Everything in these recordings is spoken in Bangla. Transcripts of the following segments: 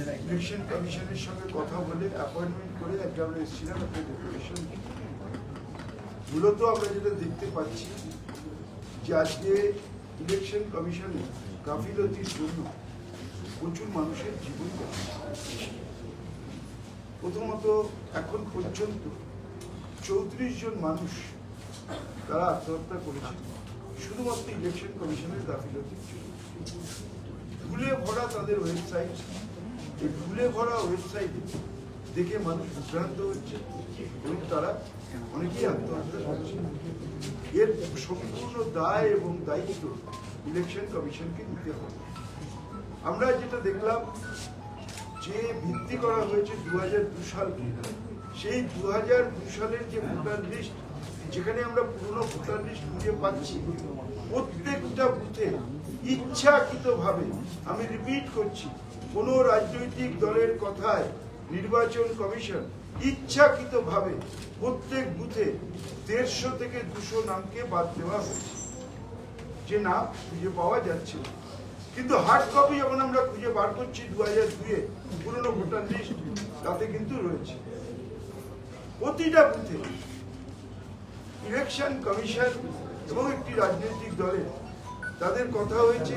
ইলেকশন কমিশনের সঙ্গে কথা বলে অ্যাপয়েন্টমেন্ট করে একটা আমরা এসেছিলাম, একটা মূলত আমরা যেটা দেখতে পাচ্ছি যে আজকে ইলেকশন কমিশনে গাফিলতির জন্য প্রচুর মানুষের জীবন প্রথমত এখন পর্যন্ত চৌত্রিশ জন মানুষ তারা আত্মহত্যা করেছে, শুধুমাত্র ইলেকশন কমিশনের গাফিলতির জন্য। ভুলে ভরা তাদের ওয়েবসাইট ভুলে ভরা ওয়েবসাইটে দেখে মানুষ বিভ্রান্ত হচ্ছে, এবং তারা অনেকেই আত্মহত্যা করছে। এর সম্পূর্ণ দায় এবং দায়িত্ব ইলেকশন কমিশনকে নিতে হবে। আমরা যেটা দেখলাম, যে ভিত্তি করা হয়েছে দু হাজার দু সালকে সেই দু হাজার দু সালের যে ভোটার লিস্ট যেখানে আমরা পুরনো ভোটার লিস্ট খুঁজে পাচ্ছি, প্রত্যেকটা বুথে ইচ্ছাকৃতভাবে, আমি রিপিট করছি, কোনো রাজনৈতিক দলের কথায় নির্বাচন কমিশন ইচ্ছাকৃতভাবে প্রত্যেক বুথে দেড়শো থেকে দুশো নামকে বাদ দেওয়া হয়েছে। যে নাম খুঁজে পাওয়া যাচ্ছে কিন্তু হার্ড কপি যখন আমরা খুঁজে বার করছি দু হাজার দুয়ে পুরনো ভোটার লিস্ট তাতে কিন্তু রয়েছে। প্রতিটা বুথে ইলেকশন কমিশন এবং একটি রাজনৈতিক দলের, তাদের কথা হয়েছে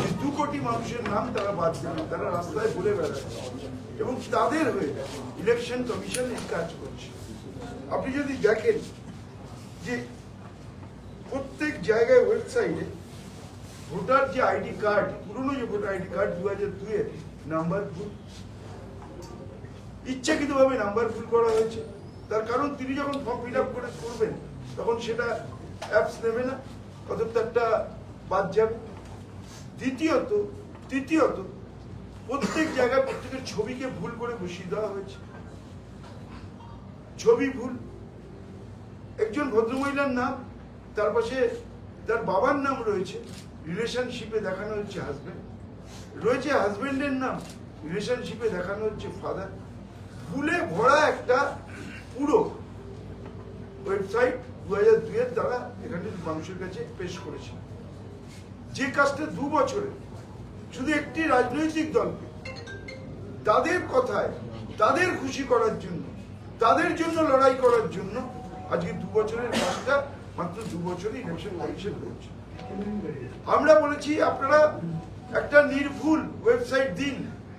যে দু কোটি মানুষের নাম তারা বাদ দেবে, তারা রাস্তায় বলে বেড়াচ্ছে এবং তাদের হয়ে ইলেকশন কমিশন এই কাজ করছে। আপনি যদি দেখেন যে প্রত্যেক জায়গায় ওয়েবসাইটে ভোটার যে আইডি কার্ড, পুরনো যে ভোটার আইডি কার্ড দু হাজার দুয়ের নাম্বার ভুল ইচ্ছাকৃতভাবে নাম্বার ভুল করা হয়েছে। তার কারণ তিনি যখন ফর্ম ফিল আপ করে করবেন, তখন সেটা অ্যাপস নেবে না অথবা একটা বাদ যাবে। দ্বিতীয়ত, তৃতীয়ত, প্রত্যেক জায়গায় প্রত্যেকের ছবিকে ভুল করে বসিয়ে দেওয়া হয়েছে। ছবি ভুল। একজন ভদ্রমহিলার নাম, তার পাশে তার বাবার নাম রয়েছে রিলেশনশিপে দেখানো হচ্ছে হাজবেন্ড রয়েছে হাজবেন্ডের নাম রিলেশনশিপে দেখানো হচ্ছে ফাদার ভুলে ভরা একটা পুরো ওয়েবসাইট দু হাজার দুয়ের দ্বারা এখানে মানুষের কাছে পেশ করেছে। যে কাজটা দু বছরে শুধু একটি রাজনৈতিক দলকে, তাদের কথায়, তাদের খুশি করার জন্য, তাদের জন্য লড়াই করার জন্য আজকে দু বছরের কাজটা মাত্র দু বছরই ইলেকশন কমিশন হয়েছে। আমরা বলেছি, আপনারা একটা নির্ভুল ওয়েবসাইট দিন,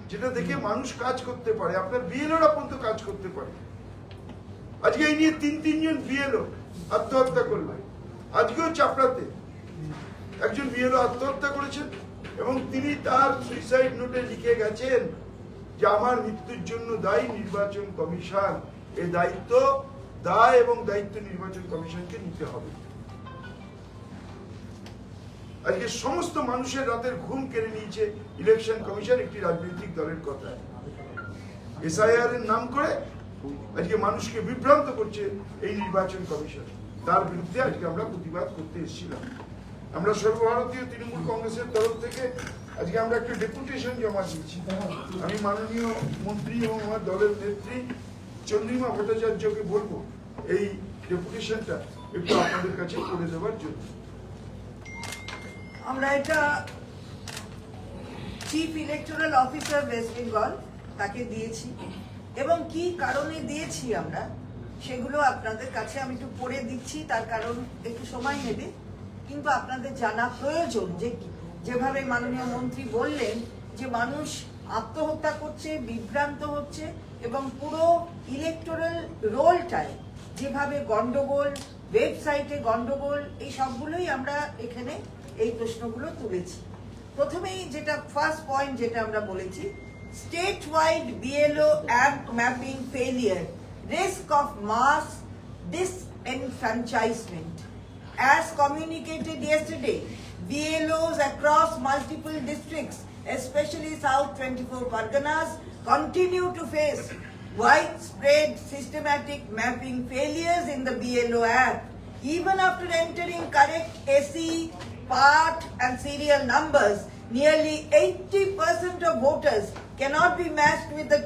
যেটা দেখে মানুষ কাজ করতে পারে। আপনার বিএলওরা পর্যন্ত কাজ করতে পারে। আজকে এই নিয়ে তিন, তিনজন বিএলও আত্মহত্যা করলেন আজকেও চাপড়াতে একজন বিএলও আত্মহত্যা করেছেন এবং তিনি তার সুইসাইড নোটে লিখে গেছেন যে, আমার মৃত্যুর জন্য দায়ী নির্বাচন কমিশন এই দায়িত্ব দায় এবং দায়িত্ব নির্বাচন কমিশনকে নিতে হবে। আজকে সমস্ত মানুষের রাতের ঘুম কেড়ে নিয়েছে ইলেকশন কমিশন একটি রাজনৈতিক দলের কথা এসআইআর এর নাম করে আজকে মানুষকে বিভ্রান্ত করছে এই নির্বাচন কমিশন। তার বিরুদ্ধে আজকে আমরা প্রতিবাদ করতে এসেছিলাম। আমরা সর্বভারতীয় তৃণমূল কংগ্রেসের তরফ থেকে আজকে আমরা একটা ডেপুটেশন জমা দিয়েছি। আমি মাননীয় মন্ত্রী এবং আমার দলের নেত্রী চন্দ্রিমা ভট্টাচার্যকে বলব, এই ডেপুটেশনটা একটু আপনাদের কাছে করে দেওয়ার জন্য। আমরা এটা chief electoral officer West Bengal তাকে দিয়েছি। এবং কি কারণে দিয়েছি আমরা, সেগুলো আপনাদের কাছে আমি একটু পড়ে দিচ্ছি, তার কারণ একটু সময় নেবে। কিন্তু আপনাদের জানা প্রয়োজন যে যেভাবে মাননীয় মন্ত্রী বললেন যে মানুষ আত্মহত্যা করছে, বিভ্রান্ত হচ্ছে, এবং পুরো ইলেকটোরাল রোলটায় যেভাবে গন্ডগোল ওয়েবসাইটে গন্ডগোল, এই সবগুলোই আমরা এখানে এই প্রশ্নগুলো তুলেছি। প্রথমেই যেটা ফার্স্ট পয়েন্ট যেটা আমরা বলেছি Statewide BLO app mapping failure, risk of mass disenfranchisement. As communicated yesterday, BLOs across multiple districts, especially South 24 Parganas, continue to face widespread systematic mapping failures in the BLO app. Even after entering correct SE, part and serial numbers, nearly 80% of voters cannot be matched with the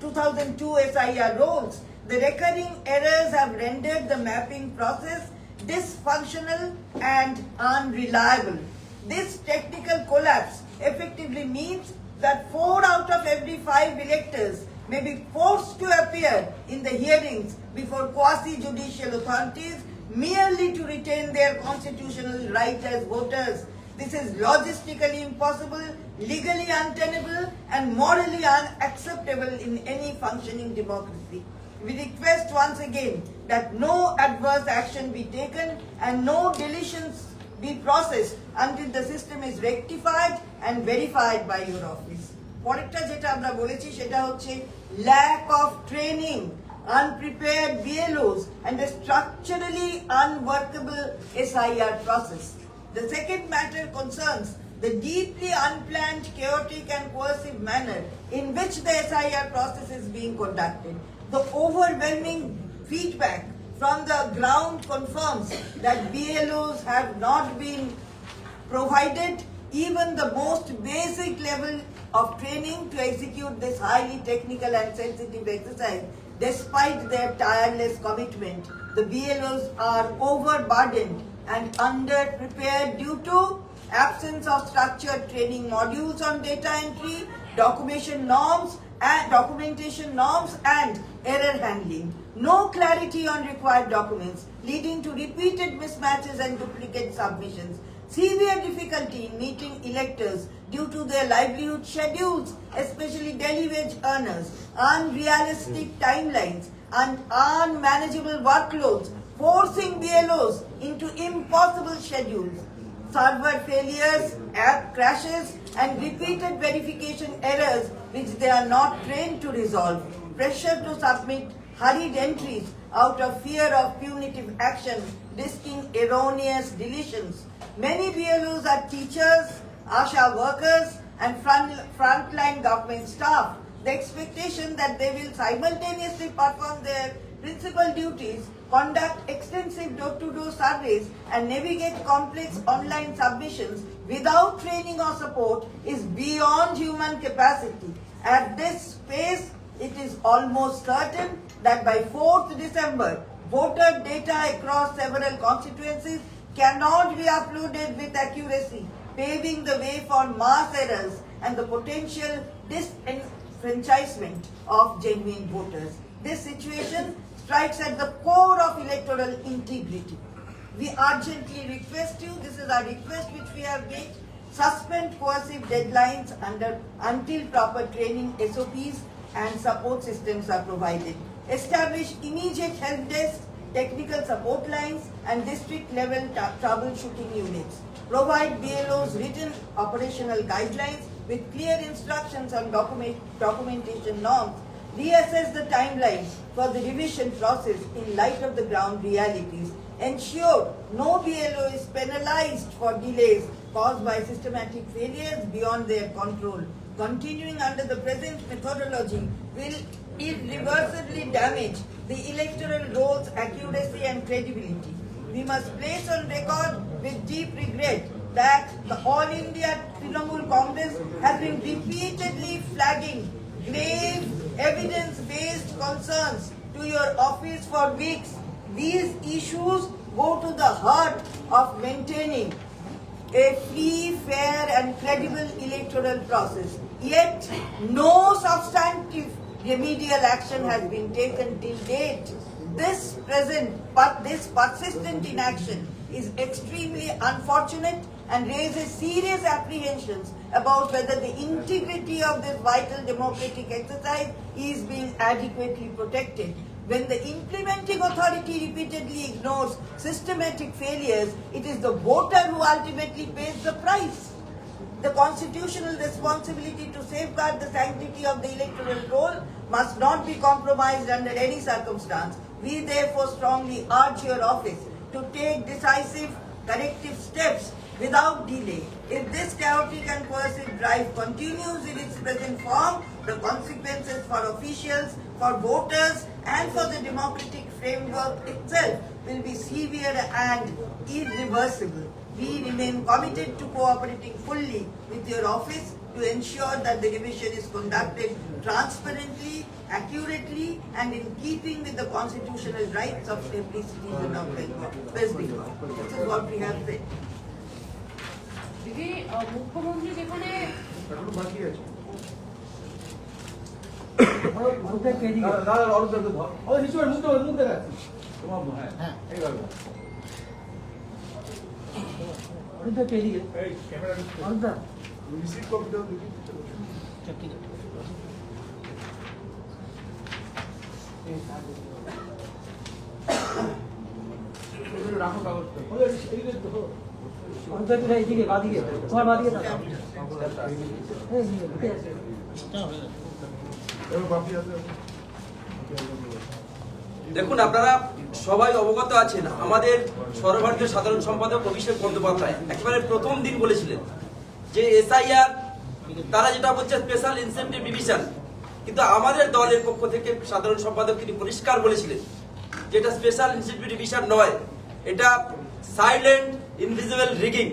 2002 SIR rolls. The recurring errors have rendered the mapping process dysfunctional and unreliable. This technical collapse effectively means that four out of every five electors may be forced to appear in the hearings before quasi-judicial authorities merely to retain their constitutional right as voters. This is logistically impossible, legally untenable, and morally unacceptable in any functioning democracy. We request once again that no adverse action be taken and no deletions be processed until the system is rectified and verified by your office. পরেরটা যেটা আমরা বলেছি সেটা হচ্ছে lack of training unprepared BLOs and a structurally unworkable SIR process. The second matter concerns the deeply unplanned, chaotic and coercive manner in which the SIR process is being conducted. The overwhelming feedback from the ground confirms that BLOs have not been provided even the most basic level of training to execute this highly technical and sensitive exercise. Despite their tireless commitment, the BLOs are overburdened and underprepared due to absence of structured training modules on data entry, documentation norms, and documentation norms and error handling. No clarity on required documents, leading to repeated mismatches and duplicate submissions. Severe difficulty in meeting electors due to their livelihood schedules, especially daily wage earners, unrealistic timelines, and unmanageable workloads, forcing BLOs into impossible schedules server failures, app crashes, and repeated verification errors which they are not trained to resolve. Pressure to submit hurried entries out of fear of punitive action, risking erroneous deletions. Many BLOs are teachers, ASHA workers, and front, frontline government staff. The expectation that they will simultaneously perform their principal duties, conduct extensive door-to-door surveys, and navigate complex online submissions without training or support is beyond human capacity. At this pace, it is almost certain that by 4th December, voter data across several constituencies cannot be uploaded with accuracy, paving the way for mass errors and the potential disenfranchisement of genuine voters. This situation strikes at the core of electoral integrity. We urgently request you, this is our request which we have made, suspend coercive deadlines under, until proper training SOPs and support systems are provided. Establish immediate help desk, technical support lines and district level troubleshooting units. Provide BLOs written operational guidelines with clear instructions on document, documentation norms reassess the timeline for the revision process in light of the ground realities, ensure no BLO is penalized for delays caused by systematic failures beyond their control. Continuing under the present methodology will irreversibly damage the electoral roll's accuracy and credibility. We must place on record with deep regret that the All India Trinamool Congress has been repeatedly flagging grave evidence-based concerns to your office for weeks. These issues go to the heart of maintaining a free, fair and credible electoral process. Yet, no substantive remedial action has been taken till date. This present, but this persistent inaction is extremely unfortunate and raises serious apprehensions about whether the integrity of this vital democratic exercise is being adequately protected. When the implementing authority repeatedly ignores systematic failures, it is the voter who ultimately pays the price. The constitutional responsibility to safeguard the sanctity of the electoral roll must not be compromised under any circumstance. We therefore strongly urge your office to take decisive corrective steps without delay. If this chaotic and coercive drive continues in its present form, the consequences for officials, for voters, and for the democratic framework itself will be severe and irreversible. We remain committed to cooperating fully with your office to ensure that the revision is conducted transparently, accurately, and in keeping with the constitutional rights of every citizen of West Bengal. This is what we have said. আহ, মুখ্যমন্ত্রী যেখানে বাকি আছে। রাখো কাগজটা। দেখুন, আপনারা সবাই অবগত আছেন, আমাদের সর্বভারতীয় সাধারণ সম্পাদক অভিষেক বন্দ্যোপাধ্যায় একেবারে প্রথম দিন বলেছিলেন যে এসআইআর, তারা যেটা বলছে স্পেশাল ইনসেন্টিভ ডিভিশন কিন্তু আমাদের দলের পক্ষ থেকে সাধারণ সম্পাদক তিনি পরিষ্কার বলেছিলেন যে এটা স্পেশাল ইনসেন্টিভ ডিভিশন নয়, এটা সাইলেন্ট ইনভিজিবল রিগিং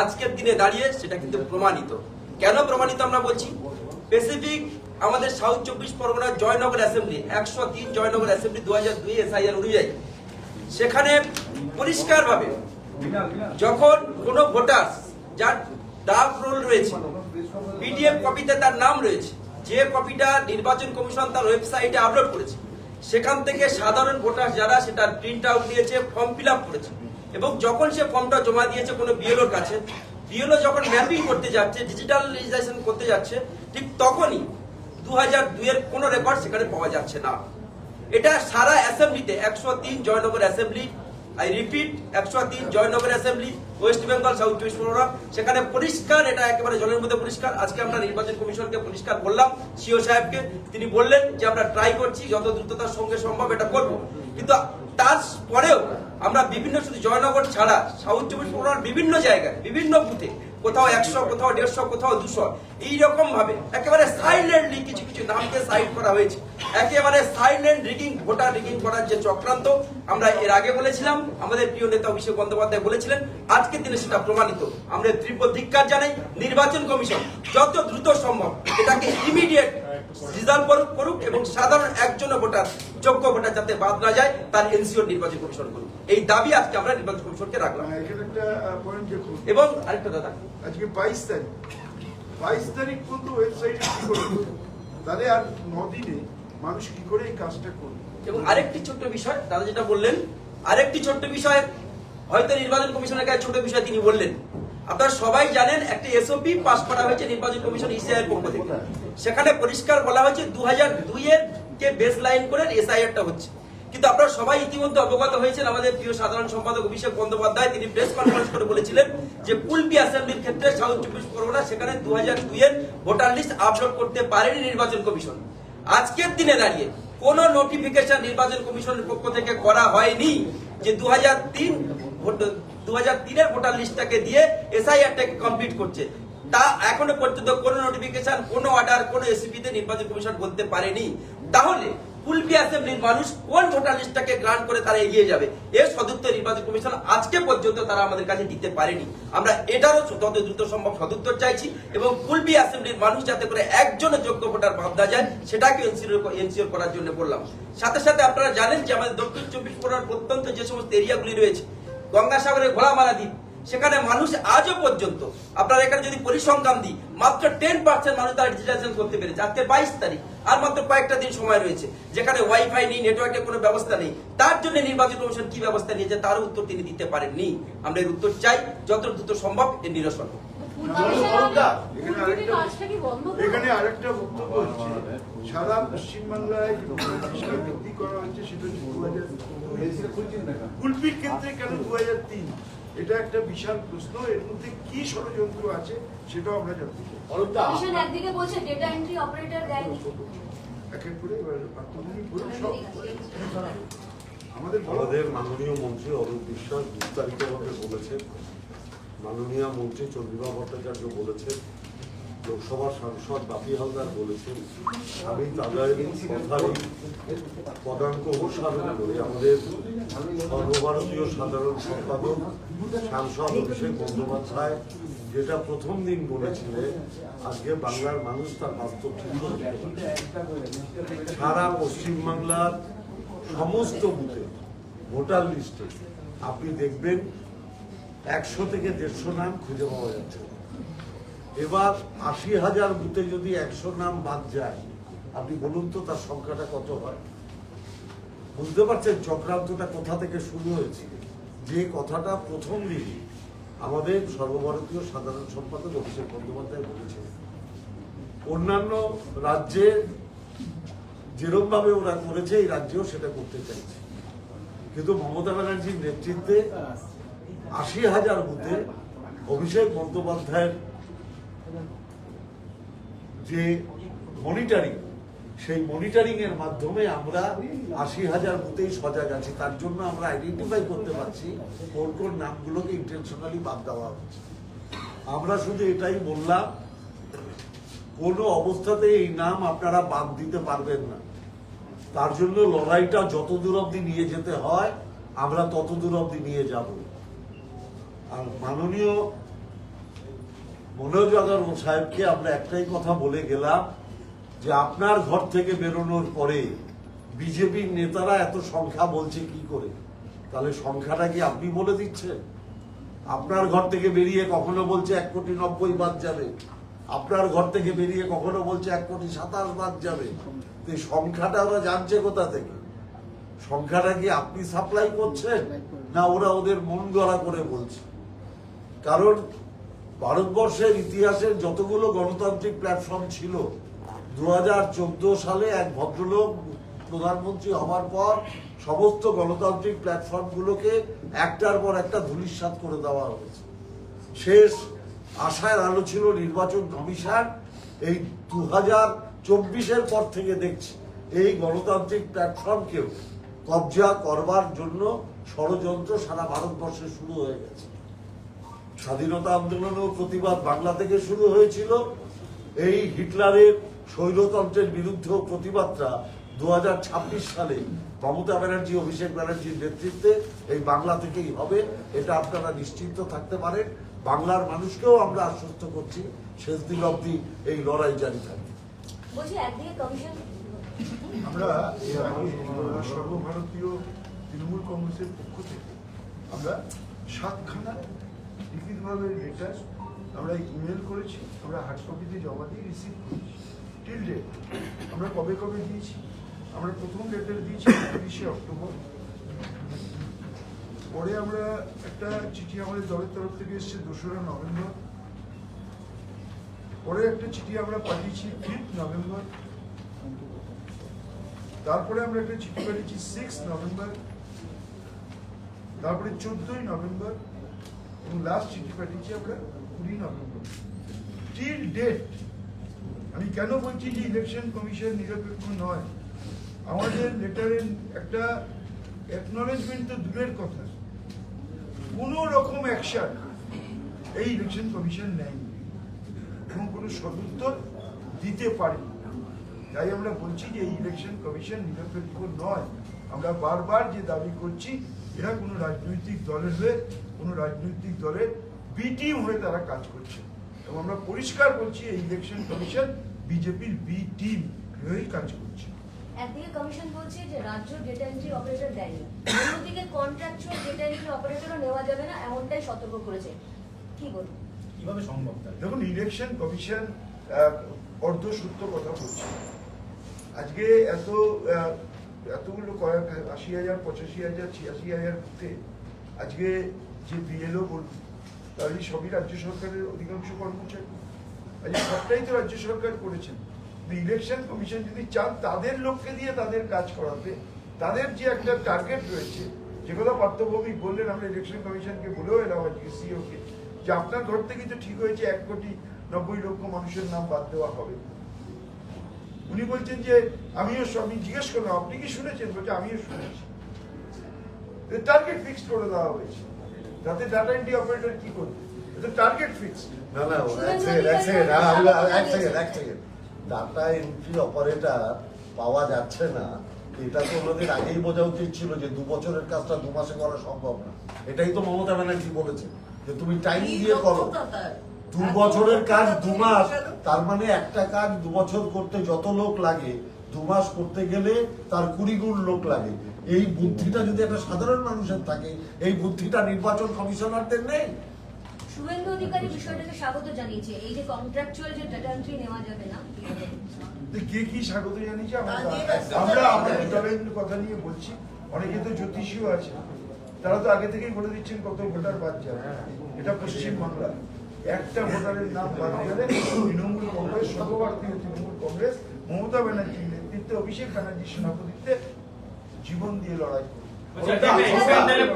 আজকের দিনে দাঁড়িয়ে সেটা কিন্তু প্রমাণিত। কেন প্রমাণিত আমরা বলছি? স্পেসিফিক আমাদের সাউথ চব্বিশ পরগনার জয়নগর অ্যাসেম্বলি একশো তিন জয়নগর অ্যাসেম্বলি দু হাজার দুই এসআইআর অনুযায়ী। সেখানে পরিষ্কারভাবে যখন কোনো ভোটার যার ডার্ক রোল রয়েছে পিডিএফ কপিতে তার নাম রয়েছে, যে কপিটা নির্বাচন কমিশন তার ওয়েবসাইটে আপলোড করেছে, সেখান থেকে সাধারণ ভোটার যারা সেটার প্রিন্ট আউট নিয়েছে ফর্ম ফিল আপ করেছে। এবং যখন সে ফর্মটা জমা দিয়েছে কোনো বিএলওর কাছে বিএলও যখন ম্যাপিং করতে যাচ্ছে ডিজিটালাইজেশন করতে যাচ্ছে, ঠিক তখনই দু হাজার দুইয়ের কোনো রেকর্ড সেখানে পাওয়া যাচ্ছে না। এটা সারা অ্যাসেম্বলিতে একশো তিন জয়নগর অ্যাসেম্বলি আই রিপিট একশো তিন Joynagar assembly West Bengal south চব্বিশ পরগনা সেখানে পরিষ্কার, এটা একেবারে জলের মধ্যে পরিষ্কার। আজকে আমরা নির্বাচন কমিশনকে পরিষ্কার বললাম, সিও সাহেবকে। তিনি বললেন যে, আমরা ট্রাই করছি, যত দ্রুততার সঙ্গে সম্ভব এটা করব। কিন্তু তারপরেও আমরা বিভিন্ন শুধু জয়নগর ছাড়া সাউথ চব্বিশ পরগনার বিভিন্ন জায়গায়, বিভিন্ন বুথে কোথাও একশো, কোথাও দেড়শো, কোথাও দুশো। এইরকম ভাবে একেবারে সাইলেন্টলি কিছু কিছু নামকে সাইড করা হয়েছে। একেবারে সাইলেন্ট রিগিং ভোটার রিগিং করার যে চক্রান্ত, আমরা এর আগে বলেছিলাম, আমাদের প্রিয় নেতা অভিষেক বন্দ্যোপাধ্যায় বলেছিলেন, আজকের দিনে সেটা প্রমাণিত। আমরা তীব্র ধিক্কার জানাই, নির্বাচন কমিশন যত দ্রুত সম্ভব এটাকে ইমিডিয়েট রিজাল্ট করুক এবং সাধারণ একজন ভোটার যোগ্য ভোটার যাতে বাদ না যায় তার এনসিওর নির্বাচন কমিশন করুক। এই দাবি আজকে আমরা নির্বাচন কমিশনকে রাখলাম। হ্যাঁ, এবং আরেকটা দাদা। আজকে বাইশ তারিখ। বাইশ তারিখ পর্যন্ত ওয়েবসাইটে কি করে তাহলে আর নদিনে মানুষ কি করে এই কাজটা করবে? এবং আরেকটি ছোট্ট বিষয় দাদা যেটা বললেন আরেকটি ছোট্ট বিষয় হয়তো নির্বাচন কমিশনের কাছে ছোট বিষয় তিনি বললেন। আপনারা সবাই জানেন একটা এসওপি পাস করা হয়েছে নির্বাচন কমিশন ইসিআইয়ের পক্ষ থেকে। সেখানে পরিষ্কার বলা হয়েছে দু হাজার দুইয়ের কে বেস লাইন করে এসআইআরটা হচ্ছে। কিন্তু আপনারা সবাই ইতিমধ্যে অবগত হয়েছেন, আমাদের প্রিয় সাধারণ সম্পাদক অভিষেক বন্দ্যোপাধ্যায়, তিনি প্রেস কনফারেন্স করে বলেছিলেন যে পুলপি অ্যাসেম্বলির ক্ষেত্রে সাউথ চব্বিশ পরগনা, সেখানে দু হাজার দুইয়ের ভোটার লিস্ট আপলোড করতে পারেনি নির্বাচন কমিশন। আজকের দিনে দাঁড়িয়ে কোন নোটিফিকেশন নির্বাচন কমিশনের পক্ষ থেকে করা হয়নি যে দু হাজার তিন দু হাজার ভোটার লিস্টটাকে দিয়ে এসআইআরটাকে কমপ্লিট করছে। তা এখনও পর্যন্ত কোনো নোটিফিকেশন কোনো অর্ডার কোনো এসিপিতে নির্বাচন কমিশন বলতে পারেনি। তাহলে কুলপি অ্যাসেম্বলির মানুষ কোন ভোটার লিস্টটাকে গ্রান্ট করে তারা এগিয়ে যাবে? এর নির্বাচন কমিশন আজকে পর্যন্ত তারা আমাদের কাছে দিতে পারেনি। আমরা এটারও যত দ্রুত সম্ভব সদুত্তর চাইছি এবং কুলপি অ্যাসেম্বলির মানুষ যাতে করে একজনের যোগ্য ভোটার ভাবনা যায়, সেটাকে এনসিওর করার জন্য বললাম। সাথে সাথে আপনারা জানেন যে আমাদের দক্ষিণ চব্বিশ পরগনার প্রত্যন্ত যে সমস্ত এরিয়াগুলি রয়েছে গঙ্গাসাগরের ঘোড়ামারা দ্বীপ। সেখানে মানুষ আজও পর্যন্ত, আপনারা এখানে যদি পরিসংখ্যান দিই, মাত্র টেন পার্সেন্ট মানুষ তারা ডিজিটাইজেশন করতে পেরেছে। আজকে বাইশ তারিখ, আর মাত্র কয়েকটা দিন সময় রয়েছে, যেখানে ওয়াইফাই নেই নেটওয়ার্কের কোনো ব্যবস্থা নেই। তার জন্য নির্বাচন কমিশন কি ব্যবস্থা নিয়েছে তার উত্তর তিনি দিতে পারেননি। আমরা এর উত্তর চাই যত দ্রুত সম্ভব এর নিরসন। এখানে আরেকটা বক্তব্য হচ্ছে, সারা পশ্চিমবাংলায় করা হচ্ছে, সেটা কুলপির ক্ষেত্রে কেন দু হাজার তিন? এটা একটা বিশাল প্রশ্ন এর মধ্যে কি ষড়যন্ত্র আছে সেটাও আমরা জানতে চাই। একদিকে বলছে ডেটা এন্ট্রি অপারেটর দেয়নি। আমাদের আমাদের মাননীয় মন্ত্রী অরূপ বিশ্বাস বিস্তারিতভাবে বলেছেন। মাননীয় মন্ত্রী চন্দ্রিমা ভট্টাচার্য বলেছেন লোকসভার সাংসদ বাপি হালদার বলেছেন, আমি তাদের কথারই পদাঙ্ক অনুসরণ করে আমাদের সর্বভারতীয় সাধারণ সম্পাদক, সাংসদ অভিষেক বন্দ্যোপাধ্যায় যেটা প্রথম দিন বলেছিলেন আজকে বাংলার মানুষ তার বাস্তব পাচ্ছে। সারা পশ্চিমবাংলার সমস্ত বুথে, ভোটার লিস্টে, আপনি দেখবেন একশো থেকে দেড়শো নাম খুঁজে পাওয়া যাচ্ছে। এবার আশি হাজার বুথে যদি একশো নাম বাদ যায়, আপনি বলুন তো তার সংখ্যাটা কত হয়? বুঝতে পারছেন চক্রান্তটা কোথা থেকে শুরু হয়েছে? যে কথাটা প্রথম দিন আমাদের সর্বভারতীয় সাধারণ সম্পাদক অভিষেক বন্দ্যোপাধ্যায় বলেছেন। অন্যান্য রাজ্যে যেরকম ভাবে ওরা করেছে, এই রাজ্যেও সেটা করতে চাইছে। কিন্তু মমতা ব্যানার্জির নেতৃত্বে আশি হাজার বুথে অভিষেক বন্দ্যোপাধ্যায়ের যে মনিটারিং সেই মনিটরিং এর মাধ্যমে আমরা আশি হাজার বুথেই সজাগ আছি। তার জন্য আমরা আইডেন্টিফাই করতে পারছি কোন কোন নামগুলোকে ইন্টেনশনালি বাদ দেওয়া হচ্ছে। আমরা শুধু এটাই বললাম, কোনো অবস্থাতে এই নাম আপনারা বাদ দিতে পারবেন না। তার জন্য লড়াইটা যত দূর অব্দি নিয়ে যেতে হয়, আমরা তত দূর অব্দি নিয়ে যাব। আর মাননীয় মনোজ আগরওয়াল সাহেবকে আমরা একটাই কথা বলে গেলাম যে আপনার ঘর থেকে বেরোনোর পরে বিজেপির নেতারা এত সংখ্যা বলছে কি করে? তাহলে সংখ্যাটা কি আপনি বলে দিচ্ছেন? আপনার ঘর থেকে বেরিয়ে কখনো বলছে এক কোটি নব্বই বাদ যাবে। আপনার ঘর থেকে বেরিয়ে কখনো বলছে এক কোটি সাতাশ বাদ যাবে। তো সংখ্যাটা ওরা জানছে কোথা থেকে? সংখ্যাটা কি আপনি সাপ্লাই করছেন? না ওরা ওদের মন গড়া করে বলছে? কারণ ভারতবর্ষের ইতিহাসের যতগুলো গণতান্ত্রিক প্ল্যাটফর্ম ছিল দু হাজার চোদ্দ সালে এক ভদ্রলোক প্রধানমন্ত্রী হওয়ার পর সমস্ত গণতান্ত্রিক প্ল্যাটফর্মগুলোকে একটার পর একটা ধূলিসাৎ করে দেওয়া হয়েছে। শেষ আশায় আলো ছিল নির্বাচন কমিশন। এই দু হাজার চব্বিশের পর থেকে দেখছি এই গণতান্ত্রিক প্ল্যাটফর্মকেও কবজা করবার জন্য ষড়যন্ত্র সারা ভারতবর্ষে শুরু হয়ে গেছে। স্বাধীনতা আন্দোলনের প্রতিবাদ বাংলা থেকে শুরু হয়েছিল। এই হিটলারের স্বৈরতন্ত্রের বিরুদ্ধে প্রতিবাদটা দু হাজার ছাব্বিশ সালে মমতা ব্যানার্জি অভিষেক ব্যানার্জির নেতৃত্বে এই বাংলা থেকেই হবে এটা আপনারা নিশ্চিন্ত থাকতে পারেন। বাংলার মানুষকেও আমরা আশ্বস্ত করছি শেষ দিন অবধি এই লড়াই জারি থাকবে। বলছি একদিকে কমিশন আমরা আমরা সর্বভারতীয় তৃণমূল কংগ্রেসের পক্ষ থেকে আমরা সাতখানা লিখিতভাবে লেটার আমরা ইমেল করেছি, আমরা হার্ড কপিতে জমা দিয়ে রিসিভ করেছি। টিল ডেট আমরা কবে কবে দিয়েছি? আমরা প্রথম লেটার দিয়েছি তিরিশে অক্টোবর। পরে আমরা একটা চিঠি আমাদের দলের তরফ থেকে এসেছে, দোসরা নভেম্বর। পরে একটা চিঠি আমরা পাঠিয়েছি ফিফথ নভেম্বর। তারপরে আমরা একটা চিঠি পাঠিয়েছি সিক্স নভেম্বর। তারপরে চোদ্দই নভেম্বর। এবং লাস্ট চিঠি পাঠিয়েছি আমরা, কুড়ি নভেম্বর। টিল ডেট আমি কেন বলছি যে ইলেকশন কমিশন নিরপেক্ষ নয়? আমাদের লেটারের একটা অ্যাকনলেজমেন্ট তো দূরের কথা। কোনো রকম অ্যাকশন এই ইলেকশন কমিশন নেয়নি এবং কোনো সদুত্তর দিতে পারেনি। তাই আমরা বলছি যে এই ইলেকশন কমিশন নিরপেক্ষ নয়। আমরা বারবার যে দাবি করছি, এরা কোনো রাজনৈতিক দলের হয়ে কোনো রাজনৈতিক দলের বি টিম হয়ে তারা কাজ করছে। এবং আমরা পরিষ্কার বলছি এই ইলেকশন কমিশন বিজেপির বি টিম হয়েই কাজ করছে। একদিকে কমিশন বলছে যে রাজ্য ডেটা এন্ট্রি অপারেটর দেয়নি। অন্যদিকে কন্ট্রাকচুয়াল ডেটা এন্ট্রি অপারেটরও নেওয়া যাবে না এমনটাই সতর্ক করেছে। কি কীভাবে সম্ভব? দেখুন ইলেকশন কমিশন অর্ধ সত্য কথা বলছে। আজকে এত এতগুলো কয়েক আশি হাজার পঁচাশি হাজার ছিয়াশি হাজার আজকে যে বিএলও বলুন তাহলে সবই রাজ্য সরকারের অধিকাংশ কর্মচারী। আজকে সবটাই তো রাজ্য সরকার করেছেন। ইলেকশন কমিশন যদি চান, তাদের লোককে দিয়ে তাদের কাজ করাতে, তাদের যে একটা টার্গেট রয়েছে, যে কথা পার্থভৌমিক বললেন, আমরা ইলেকশন কমিশনকে বলেও এলাম আজকে সিওকে যে আপনার ঘর থেকেই তো ঠিক হয়েছে, এক কোটি নব্বই লক্ষ মানুষের নাম বাদ দেওয়া হবে। উনি বলছেন যে, আমিও আমি জিজ্ঞেস করলাম, আপনি কি শুনেছেন? বলছে, আমিও শুনেছি। টার্গেট ফিক্সড করে দেওয়া হয়েছে। যাতে ডাটা এন্ট্রি অপারেটর কি করবে? এটা টার্গেট ফিক্সড না না এক সেকেন্ড এক সেকেন্ড এক সেকেন্ড এক সেকেন্ড ডাটা এন্ট্রি অপারেটর পাওয়া যাচ্ছে না। এটা তো ওনাদের আগেই বোঝা উচিত ছিল যে দু বছরের কাজটা দু মাসে করা সম্ভব না। এটাই তো মমতা ব্যানার্জি বলেছে যে তুমি টাইম দিয়ে করো। দু বছরের কাজ দু মাস তার মানে একটা কাজ দু বছর করতে যত লোক লাগে দু মাস করতে গেলে তার কুড়ি গুণ লোক লাগে। এই বুদ্ধিটা যদি একটা সাধারণ মানুষের থাকে এই বুদ্ধিটা নির্বাচন কমিশনারদের নেই? শুভেন্দু অধিকারী বিষয়টাকে স্বাগত জানিয়েছে। এই যে কন্ট্রাকচুয়াল যে ডেটা এন্ট্রি নেওয়া যাবে না কে কি স্বাগত জানিয়েছে? আমরা। আমাদের দলের কথা নিয়ে বলছি। অনেকে তো জ্যোতিষীও আছে। তারা তো আগে থেকেই বলে দিচ্ছেন কত ভোটার বাদ যাবে এটা পশ্চিম বাংলা একটা ভোটারের নাম বাদ গেলে তৃণমূল কংগ্রেস সর্বভারতীয় তৃণমূল কংগ্রেস মমতা ব্যানার্জির নেতৃত্বে অভিষেক ব্যানার্জির সভাপতিত্বে জীবন দিয়ে লড়াই করবে।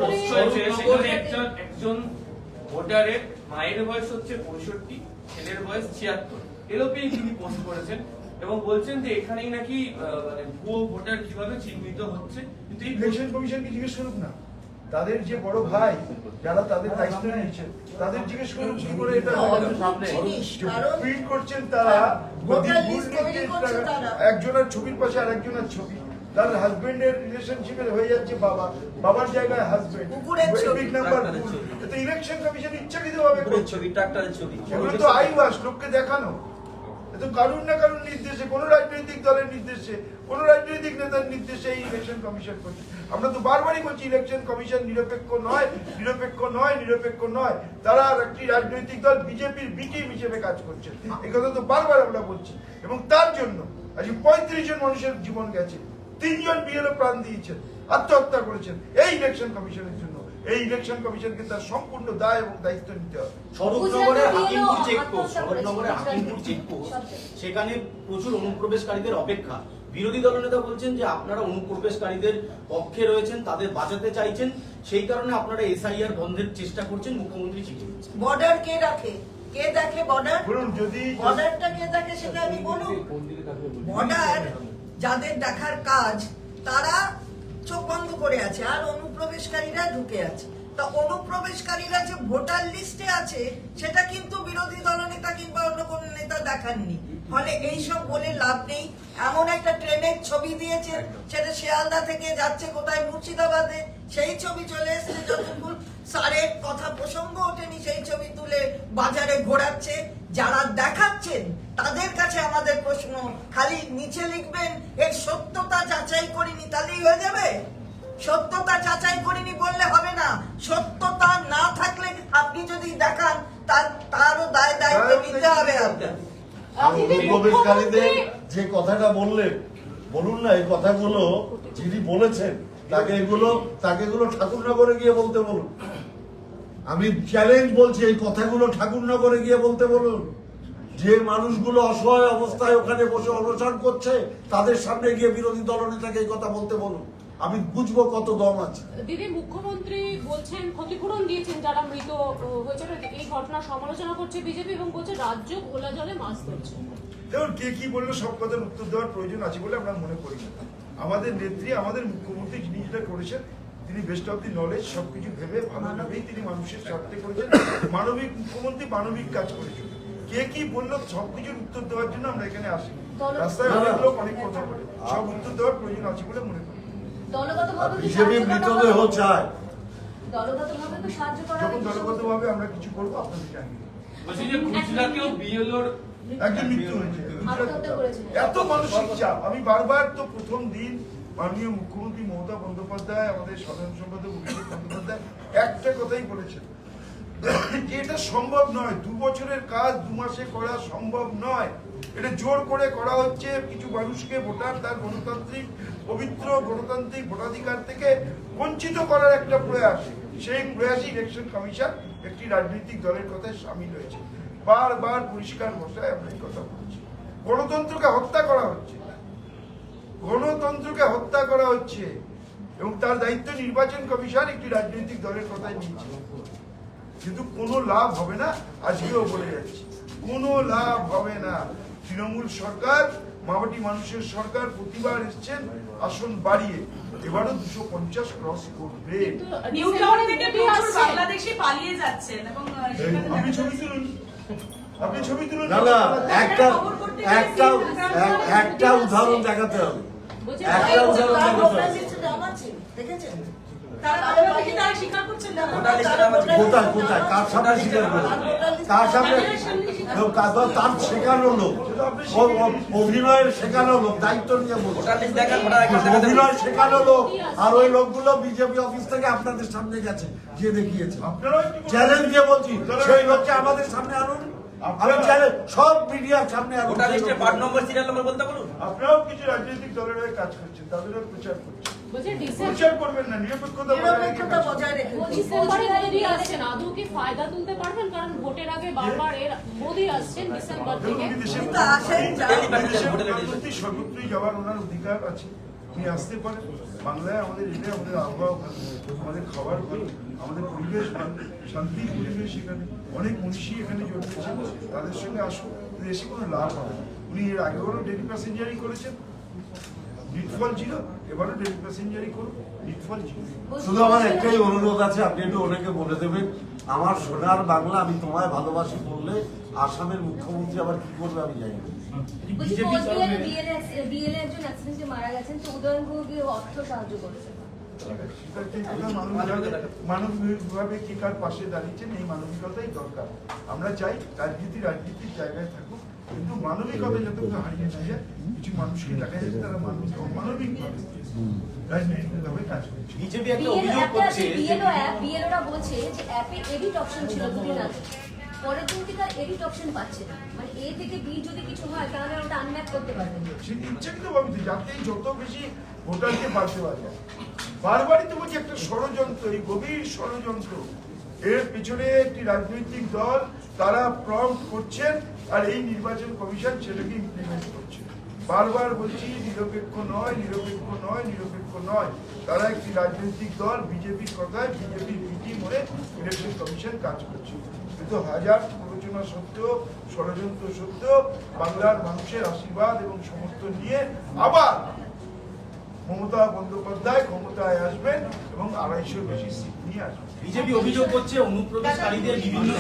পোস্ট হয়েছে, সেখানে একজন ভোটারের মায়ের বয়স হচ্ছে পঁয়ষট্টি ছেলের বয়স ছিয়াত্তর। এরকমই তিনি পোস্ট করেছেন এবং বলছেন যে এখানেই নাকি আহ, মানে ভুয়ো ভোটার কীভাবে চিহ্নিত হচ্ছে। কিন্তু এই ইলেকশন কমিশনকে জিজ্ঞেস করুক না। তাদের যে বড় ভাই যারা তাদের দায়িত্ব নিয়েছে তাদের জিজ্ঞেস করুক কি করে এটা হয় প্রিন্ট করছেন তারা লিস্ট তৈরি। একজনের ছবির পাশে আর একজনের ছবি। তার হাজবেন্ডের রিলেশনশিপে হয়ে যাচ্ছে বাবা। বাবার জায়গায় হাজবেন্ড কুকুরের ছবি। নাম্বার। তো ইলেকশন কমিশন ইচ্ছাকৃত ভাবে পুরো ছবি ট্রাক্টরের ছবি। এগুলো তো আইওয়াস লোককে দেখানো। এ কারুর না কারুর নির্দেশে, কোন রাজনৈতিক দলের নির্দেশে, কোন রাজনৈতিক নেতার নির্দেশে এই ইলেকশন কমিশন করছে। আমরা তো বারবারই বলছি ইলেকশন কমিশন নিরপেক্ষ নয় নিরপেক্ষ নয় নিরপেক্ষ নয়। তারা একটি রাজনৈতিক দল বিজেপির বিটিম হিসেবে কাজ করছে। এই কথা তো বারবার আমরা বলছি। এবং তার জন্য আজকে পঁয়ত্রিশ জন মানুষের জীবন গেছে। তিনজন বিএলও প্রাণ দিয়েছেন, আত্মহত্যা করেছেন। এই ইলেকশন কমিশনের জন্য। এই ইলেকশন কমিশনকে তার সম্পূর্ণ দায় এবং দায়িত্ব নিতে হবে। শরৎনগরে হাকিমপুর চেকপোস্ট আত্মহত্যা হাকিমপুর চেকপোস্ট সেখানে প্রচুর অনুপ্রবেশকারীদের অপেক্ষা। বিরোধী দলনেতা বলছেন যে আপনারা অনুপ্রবেশকারীদের পক্ষে রয়েছেন তাদের বাঁচাতে চাইছেন। সেই কারণে আপনারা এসআইআর বন্ধের চেষ্টা করছেন মুখ্যমন্ত্রী চিঠি বর্ডার কে রাখে? কে দেখে বর্ডার বলুন যদি বর্ডারটা কে দেখে সেটা আমি বলুন। বর্ডার যাদের দেখার কাজ তারা চোখ বন্ধ করে আছে আর অনুপ্রবেশকারীরা ঢুকে আছে। তা অনুপ্রবেশকারীরা যে ভোটার লিস্টে আছে সেটা কিন্তু বিরোধী দলনেতা কিংবা অন্য কোন নেতা দেখাননি। ফলে এইসব বলে লাভ নেই। এমন একটা ট্রেনের ছবি দিয়েছে সেটা শিয়ালদা থেকে যাচ্ছে কোথায়? মুর্শিদাবাদে। সেই ছবি চলে এসেছে যতক্ষণ স্যারের কথা প্রসঙ্গ ওঠেনি সেই ছবি তুলে বাজারে ঘোরাচ্ছে। যারা দেখাচ্ছেন তাদের কাছে আমাদের প্রশ্ন। খালি নিচে লিখবেন এর সত্যতা যাচাই করিনি তাহলেই হয়ে যাবে। সত্যতা যাচাই করিনি বললে হবে না। সত্যতা না থাকলে আপনি যদি দেখান তার তারও দায় দায়িত্ব নিতে হবে আপনার। অনুপ্রবেশকারীদের যে কথাটা বললেন বলুন না এই কথাগুলো যিনি বলেছেন তাকে এগুলো তাকে এগুলো ঠাকুরনগরে গিয়ে বলতে বলুন। আমি চ্যালেঞ্জ বলছি এই কথাগুলো ঠাকুরনগরে গিয়ে বলতে বলুন। যে মানুষগুলো অসহায় অবস্থায় ওখানে বসে অনশন করছে তাদের সামনে গিয়ে বিরোধী দলনেতাকে এই কথা বলতে বলুন। আমি বুঝব কত দম আছে। দিদি মুখ্যমন্ত্রী বলছেন ক্ষতিপূরণ দিয়েছেন যারা মৃত হয়েছে। এই ঘটনার সমালোচনা করছে বিজেপি এবং বলছে রাজ্য ঘোলা জলে মাছ ধরছে। দেখুন কে কি বলল সব কথার উত্তর দেওয়ার প্রয়োজন আছে বলে আমরা মনে করি না। আমাদের নেত্রী আমাদের মুখ্যমন্ত্রী যিনি যেটা করেছেন তিনি বেস্ট অফ দি নলেজ সবকিছু ভেবে ভালোভাবেই তিনি মানুষের স্বার্থে করেছেন মানবিক মুখ্যমন্ত্রী মানবিক কাজ করেছেন। কে কি বলল সবকিছুর উত্তর দেওয়ার জন্য আমরা এখানে আসি। রাস্তায় অনেক লোক অনেক কথা বলে। সব উত্তর দেওয়ার প্রয়োজন আছে বলে মনে করি। বিজেপি মৃতদেহ চায়। দলগতভাবে তো সাহায্য করা যখন দলগতভাবে আমরা কিছু করব আপনাদের জানিয়ে দেবো। বলছি যে গুজরাটেও বিএলওর একজন মৃত্যু হয়েছে। এত মানসিক চাপ। আমি বারবার তো প্রথম দিন মাননীয় মুখ্যমন্ত্রী মমতা বন্দ্যোপাধ্যায়, আমাদের সাধারণ সম্পাদক অভিষেক বন্দ্যোপাধ্যায় একটা কথাই বলেছেন যে এটা সম্ভব নয়, দু বছরের কাজ, দু মাসে করা সম্ভব নয়। এটা জোর করে করা হচ্ছে, কিছু মানুষকে ভোটার, তার গণতান্ত্রিক, পবিত্র গণতান্ত্রিক ভোটাধিকার থেকে বঞ্চিত করার একটা প্রয়াস। সেই প্রয়াসে ইলেকশন কমিশন একটি রাজনৈতিক দলের কথায় সামিল হয়েছে। বারবার পরিষ্কার ভাষায় আমরা এই কথা বলছি। গণতন্ত্রকে হত্যা করা হচ্ছে। গণতন্ত্রকে হত্যা করা হচ্ছে এবং তার দায়িত্ব নির্বাচন কমিশন একটি রাজনৈতিক দলের কথাই নিচ্ছে কিন্তু কোনো লাভ হবে না আজকেও বলে যাচ্ছি। কোনো লাভ হবে না। তৃণমূল সরকার মামাটি মানুষের সরকার প্রতিবার এসছেন আসন বাড়িয়ে। এবারও দুশো পঞ্চাশ ক্রস করবে। দেখা ছবি তুলুন। আপনি ছবি তুলুন না না একটা একটা একটা উদাহরণ দেখাতে হবে। একটা উদাহরণ দেখাতে হবে। দেখেছেন? কোথায় কোথায় কার সামনে স্বীকার কার সামনে? লোক, তার শেখানো লোক। ও- ও- অভিনয়ের শেখানো লোক দায়িত্ব নিয়ে অভিনয় শেখানো লোক। আর ওই লোকগুলো বিজেপি অফিস থেকে আপনাদের সামনে গেছে গিয়ে দেখিয়েছে। চ্যালেঞ্জ দিয়ে বলছি সেই লোককে আমাদের সামনে আনুন। আমি চ্যালেঞ্জ সব মিডিয়ার সামনে আনুন voter part number serial number বলতে বলুন। আপনারাও কিছু রাজনৈতিক দলের হয়ে কাজ করছেন তাদেরও প্রচার করছেন। প্রচার করবেন না নিরপেক্ষতা নিরপেক্ষতা বজায় রেখে মোদি আসছেন আদৌ কি ফায়দা তুলতে পারবেন? কারণ ভোটের আগে বারবার এর মোদি আসছেন ডিসেম্বর থেকে। দেখুন, বিদেশে উনি তো আসেন যান। সর্বত্রই যাওয়ার ওনার অধিকার আছে। উনি আসতে পারেন। বাংলায় আমাদের এটা আমাদের আবহাওয়া আমাদের খাবার ভালো আমাদের পরিবেশ ভালো শান্তি পরিবেশ এখানে। অনেক মনীষী এখানে জন্মেছেন তাদের সঙ্গে আসুন এসে কোনো লাভ হবে না। উনি এর আগেবারও ডেলি প্যাসেঞ্জারই করেছেন। নিটফল ছিল এবারও ডেলি প্যাসেঞ্জারই করুন নিটফল ছিল। শুধু আমার একটাই অনুরোধ আছে আপনি একটু ওনাকে বলে দেবেন আমার সোনার বাংলা আমি তোমায় ভালোবাসি বললে আসামের মুখ্যমন্ত্রী আবার কি করবে আমি জানি না। বিজেপি কোচবিহারে বিএলএ বিএলএ একজন মারা গেছেন তো উদয়ন অর্থ সাহায্য করেছেন। মানবিকভাবে কি কার পাশে দাঁড়িয়েছেন এই মানবিকতাই দরকার আমরা চাই রাজনীতি রাজনীতির জায়গায় থাকুক কিন্তু মানবিকতা যতক্ষণ হারিয়ে না যায় কিছু মানুষকে দেখা যাচ্ছে তারা মানবিক অমানবিক ভাবে কাজ করছে বিজেপি একটা অভিযোগ করছে বিএলও অ্যাপ বিএলওরা বলছে যে অ্যাপে এডিট অপশন ছিল দুদিন আগে। পরের দিন থেকে এডিট অপশন পাচ্ছে না। মানে এ থেকে বি যদি কিছু হয় তাহলে ওটা আনম্যাপ করতে পারবেন সে ইচ্ছাকৃত যাতে যত বেশি ভোটারকে পাশে দেওয়া যায় বারবারই তো বলছি, একটা ষড়যন্ত্র, এই গভীর ষড়যন্ত্র। এর পিছনে একটি রাজনৈতিক দল, তারা প্রম্পট করছেন, আর এই নির্বাচন কমিশন সেটাকে ইমপ্লিমেন্ট করছে। বারবার বলছি, নিরপেক্ষ নয় নিরপেক্ষ নয় নিরপেক্ষ নয়। তারা একটি রাজনৈতিক দল বিজেপির কথায় বিজেপির মিটিং হয়ে ইলেকশন কমিশন কাজ করছে। কিন্তু হাজার প্ররোচনা সত্ত্বেও, ষড়যন্ত্র সত্ত্বেও, বাংলার মানুষের আশীর্বাদ এবং সমর্থন নিয়ে আবার মমতা বন্দ্যোপাধ্যায় ক্ষমতায় আসবেন এবং আড়াইশোর বেশি সিট নিয়ে আসবেন। বিজেপি অভিযোগ করছে অনুপ্রবেশকারীদের বিভিন্ন